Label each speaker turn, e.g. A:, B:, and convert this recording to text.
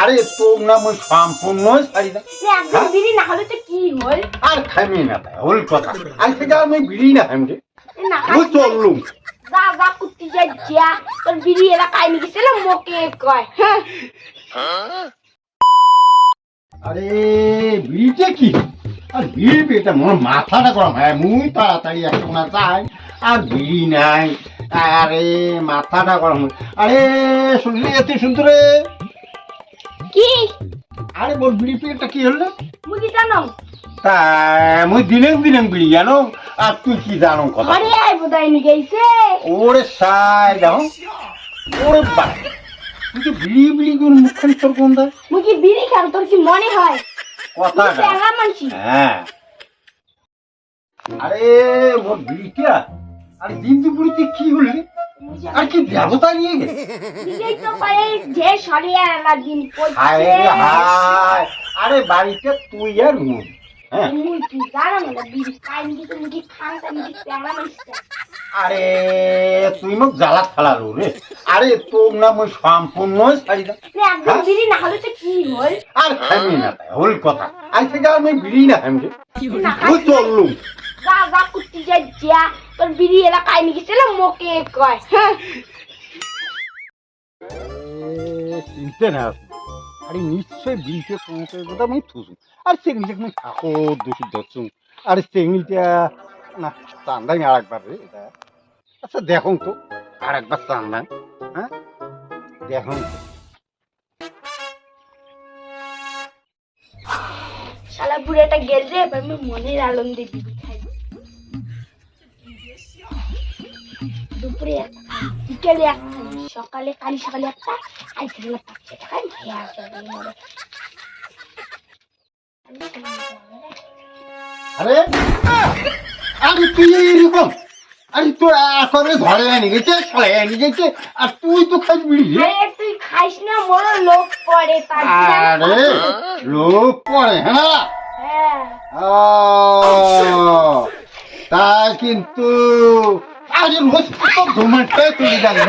A: আরে না মই সম্পূর্ণ ছাড়ি না।
B: একদম বিড়ি না হলে তো কি হল
A: আর না তাই হল কথা। থেকে আমি বিড়ি না রে ও চললুম।
B: যা যা কুত্তি যা যা তোর বিড়ি এলা কাই নি গেছিল মোকে কয় হ্যাঁ?
A: আরে বিড়িটা কি? আর বিড়ি পেটা মোর মাথাটা গরম হয়। মুই তাড়াতাড়ি একটা চাই আর বিড়ি নাই। আরে মাথাটা গরম আরে শুনলি এত সুন্দর রে?
B: কি?
A: আরে মোর বিড়ি পেটা কি হল?
B: মুই জানো
A: তা মুই দিনে দিনে বিড়ি জানো আর তুই কি জানো কথা?
B: ঘরে আই বোধহয় নি গেছে
A: ওরে সাই দেখো। ওরে বা তুই তো বিড়ি বিড়ি করে মুখখান তোর কোন দেয়
B: মুই কি বিড়ি খাম তোর কি মনে হয়? চ্যাংড়া মানছি।
A: হ্যাঁ। আরে মোর বিড়িটা? আরে দিন দুপুরিতে কি হল আর কি দেবতা নিয়ে? গেছে
B: তো যে সরিয়া
A: হায় হায়। আরে বাড়িতে তুই আর মুই হ্যাঁ? আরে তুই মোক জ্বালা ফালালো রে। আরে তোর না। মই সম্পূর্ণ
B: হল
A: আর খাইমি না হল কথা। আজ থেকে আমি বিড়ি না চললুম।
B: যা কুত্তি যা যা তোর বিড়ি এলা কাই নি গেছিল মোকে কয়। হ্যাঁ
A: চিনতে না আরে নিশ্চয় বিলকে তোমাকে কথা আমি থুসু। আর সেগুলিকে আমি থাকো দোষী ধরছু। আরে সেগুলিটা না চান্দাই আর একবার রে এটা। আচ্ছা দেখুন তো আর একবার চান্দাই হ্যাঁ? দেখুন তো।
B: শালা বুড়াটা গেল রে এবার মনের আনন্দে বিড়ি দুপুরে একটা বিকেলে একটা সকালে কালি সকালে একটা আজ গেলে পাঁচশো টাকা খেয়ে আসবে
A: আরে আরে তুই এরকম আরে তোর করে ধরে এনে গেছে ছড়ে এনে গেছে আর তুই তো বিড়ি রে
B: তুই খাইস না মোর লোক পড়ে
A: আরে লোক পড়ে হ্যাঁ?
B: হ্যাঁ।
A: ও কিন্তু আরে রোজ তো ঘুমাতে তুই জানি